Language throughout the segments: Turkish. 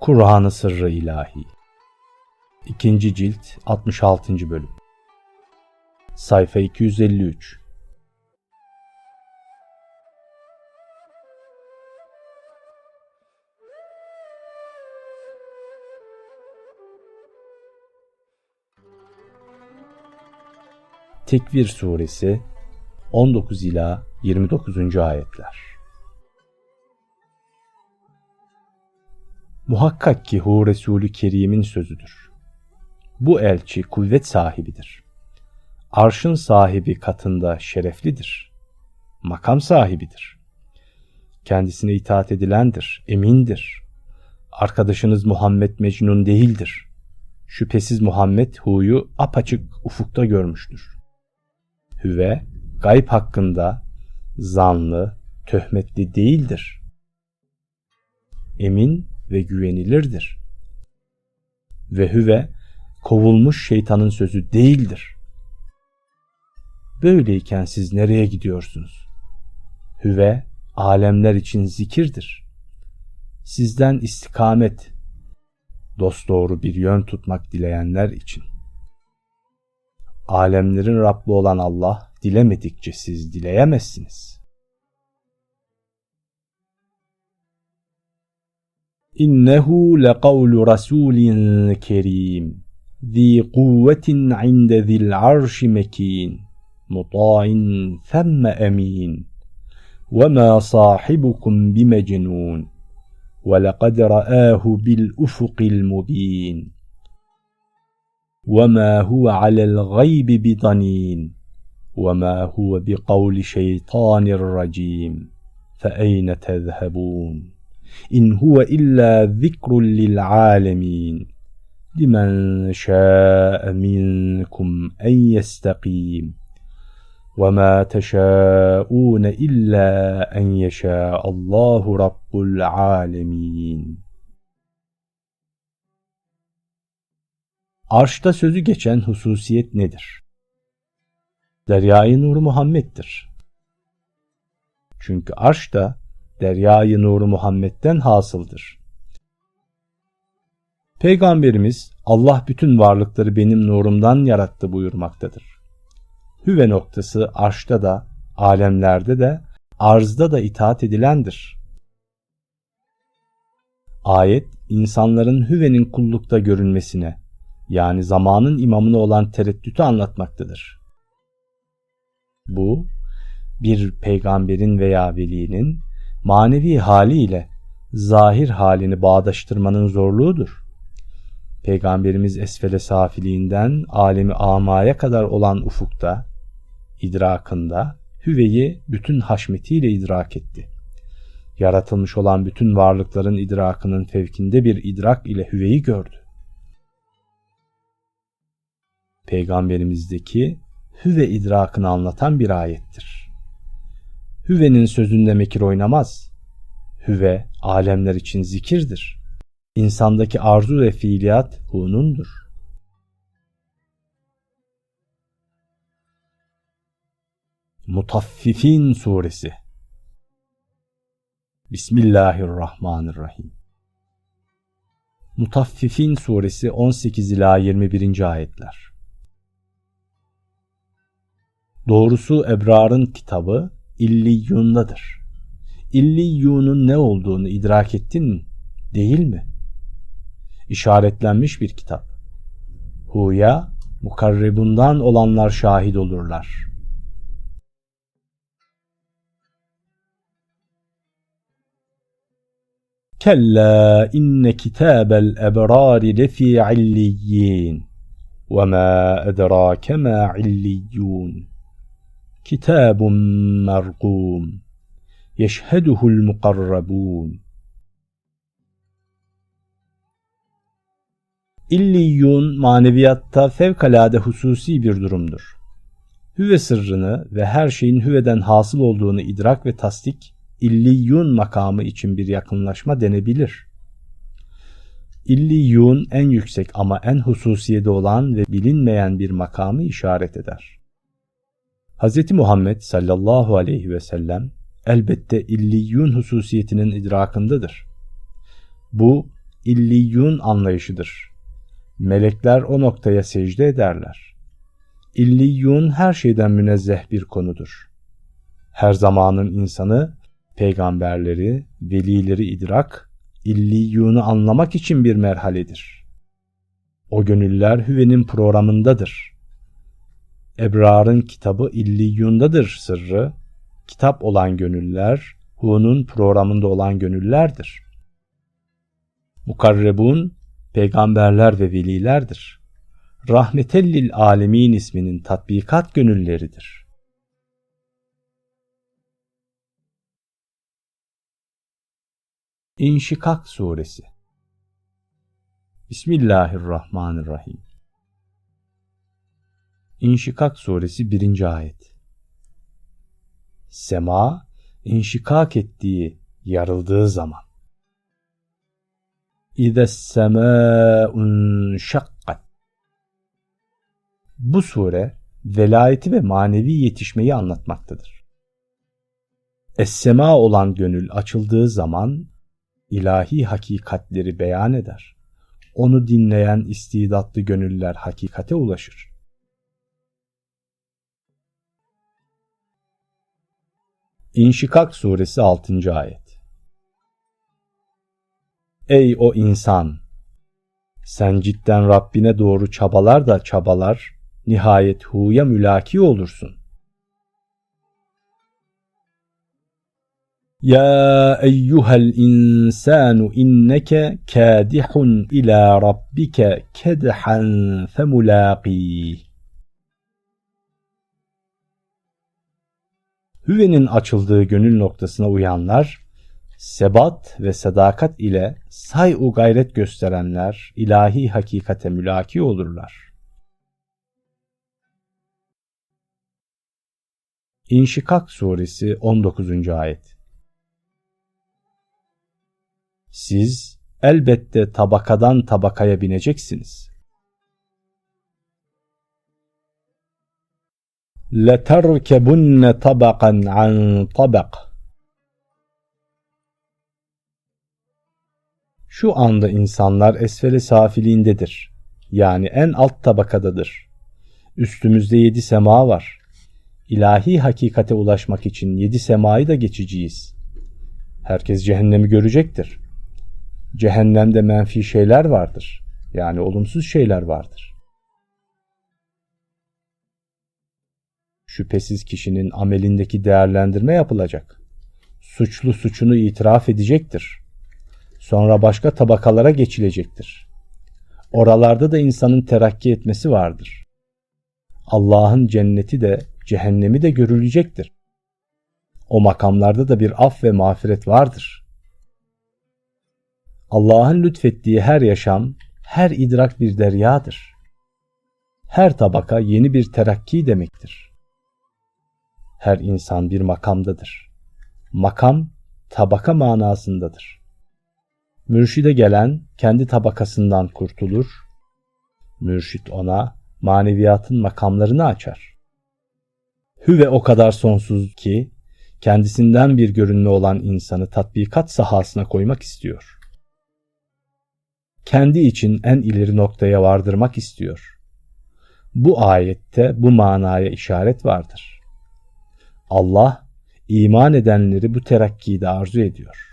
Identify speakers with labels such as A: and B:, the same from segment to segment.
A: Kur'an-ı Sırrı İlahi 2. Cilt 66. Bölüm Sayfa 253 Tekvir Suresi 19 ila 29. ayetler. Muhakkak ki hu Resulü Kerim'in sözüdür. Bu elçi kuvvet sahibidir. Arşın sahibi katında şereflidir. Makam sahibidir. Kendisine itaat edilendir, emindir. Arkadaşınız Muhammed Mecnun değildir. Şüphesiz Muhammed huyu apaçık ufukta görmüştür. Hüve, gayb hakkında zanlı, töhmetli değildir. Emin ve güvenilirdir. Ve hüve, kovulmuş şeytanın sözü değildir. Böyleyken siz nereye gidiyorsunuz? Hüve, alemler için zikirdir. Sizden istikamet, dosdoğru bir yön tutmak dileyenler için. Alemlerin Rabbi olan Allah dilemedikçe siz dileyemezsiniz. إنه لقول رسول كريم ذي قوة عند ذي العرش مكين مطاع ثم أمين. وما صاحبكم بمجنون ولقد رآه بالأفق المبين. وما هو على الغيب بضنين وما هو بقول شيطان الرجيم فأين تذهبون؟ إن هو إلا ذكر للعالمين لمن شاء منكم أن يستقيم وما تشاءون إلا أن يشاء الله رب العالمين Arşta sözü geçen hususiyet nedir? Deryayı Nur Muhammed'dir. Çünkü arş da Deryayı Nur Muhammed'den hasıldır. Peygamberimiz Allah bütün varlıkları benim nurumdan yarattı buyurmaktadır. Hüve noktası arşta da, alemlerde de, arzda da itaat edilendir. Ayet, insanların hüvenin kullukta görünmesine, yani zamanın imamına olan tereddütü anlatmaktadır. Bu, bir peygamberin veya velinin manevi haliyle zahir halini bağdaştırmanın zorluğudur. Peygamberimiz esfele safiliğinden alemi amaya kadar olan ufukta, idrakında hüveyi bütün haşmetiyle idrak etti. Yaratılmış olan bütün varlıkların idrakının fevkinde bir idrak ile hüveyi gördü. Peygamberimizdeki hüve idrakını anlatan bir ayettir. Hüvenin sözünde mekir oynamaz. Hüve alemler için zikirdir. İnsandaki arzu ve fiiliyat hunundur. Mutaffifin Suresi Bismillahirrahmanirrahim Mutaffifin Suresi 18 ila 21. ayetler Doğrusu Ebrar'ın kitabı İlliyun'dadır. İlliyun'un ne olduğunu idrak ettin mi? Değil mi? İşaretlenmiş bir kitap. Huya, mukarrebundan olanlar şahit olurlar. Kella inne kitabel ebrari lefi illiyyin ve ma edrake ma illiyyun kitabun merqum yeşheduhul mukarrabun İlliyun maneviyatta fevkalade hususi bir durumdur. Hüve sırrını ve her şeyin hüveden hasıl olduğunu idrak ve tasdik illiyun makamı için bir yakınlaşma denebilir. İlliyun en yüksek ama en hususiyede olan ve bilinmeyen bir makamı işaret eder. Hz. Muhammed sallallahu aleyhi ve sellem elbette illiyun hususiyetinin idrakındadır. Bu illiyun anlayışıdır. Melekler o noktaya secde ederler. İlliyun her şeyden münezzeh bir konudur. Her zamanın insanı peygamberleri, velileri idrak, illiyunu anlamak için bir merhaledir. O gönüller hüvenin programındadır. Ebrar'ın kitabı illiyundadır sırrı, kitap olan gönüller, Hu'nun programında olan gönüllerdir. Mukarrebun, peygamberler ve velilerdir. Rahmetellil alemin isminin tatbikat gönülleridir. İnşikak Suresi Bismillahirrahmanirrahim İnşikak Suresi 1. Ayet Sema, inşikak ettiği, yarıldığı zaman. İze semâun şakkat. Bu sure, velayeti ve manevi yetişmeyi anlatmaktadır. Es-sema olan gönül açıldığı zaman ilahi hakikatleri beyan eder. Onu dinleyen istidatlı gönüller hakikate ulaşır. İnşikak suresi 6. ayet Ey o insan! Sen cidden Rabbine doğru çabalar da çabalar, nihayet huya mülaki olursun. Ya eyyuhel insanu inneke kadihun ila rabbike kedhan femulaqih. Hüvenin açıldığı gönül noktasına uyanlar, sebat ve sadakat ile say u gayret gösterenler ilahi hakikate mülaki olurlar. İnşikak Suresi 19. Ayet Siz elbette tabakadan tabakaya bineceksiniz. لَتَرْكَبُنَّ طَبَقًا عَنْ طَبَقٍ Şu anda insanlar esfeli safiliğindedir. Yani en alt tabakadadır. Üstümüzde yedi sema var. İlahi hakikate ulaşmak için yedi semayı da geçeceğiz. Herkes cehennemi görecektir. Cehennemde menfi şeyler vardır. Yani olumsuz şeyler vardır. Şüphesiz kişinin amelindeki değerlendirme yapılacak. Suçlu suçunu itiraf edecektir. Sonra başka tabakalara geçilecektir. Oralarda da insanın terakki etmesi vardır. Allah'ın cenneti de cehennemi de görülecektir. O makamlarda da bir af ve mağfiret vardır. Allah'ın lütfettiği her yaşam, her idrak bir deryadır. Her tabaka yeni bir terakki demektir. Her insan bir makamdadır. Makam, tabaka manasındadır. Mürşide gelen kendi tabakasından kurtulur. Mürşit ona maneviyatın makamlarını açar. Hüve o kadar sonsuz ki kendisinden bir görünme olan insanı tatbikat sahasına koymak istiyor. Kendi için en ileri noktaya vardırmak istiyor. Bu ayette bu manaya işaret vardır. Allah iman edenleri bu terakkiyi de arzu ediyor.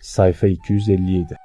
A: Sayfa 257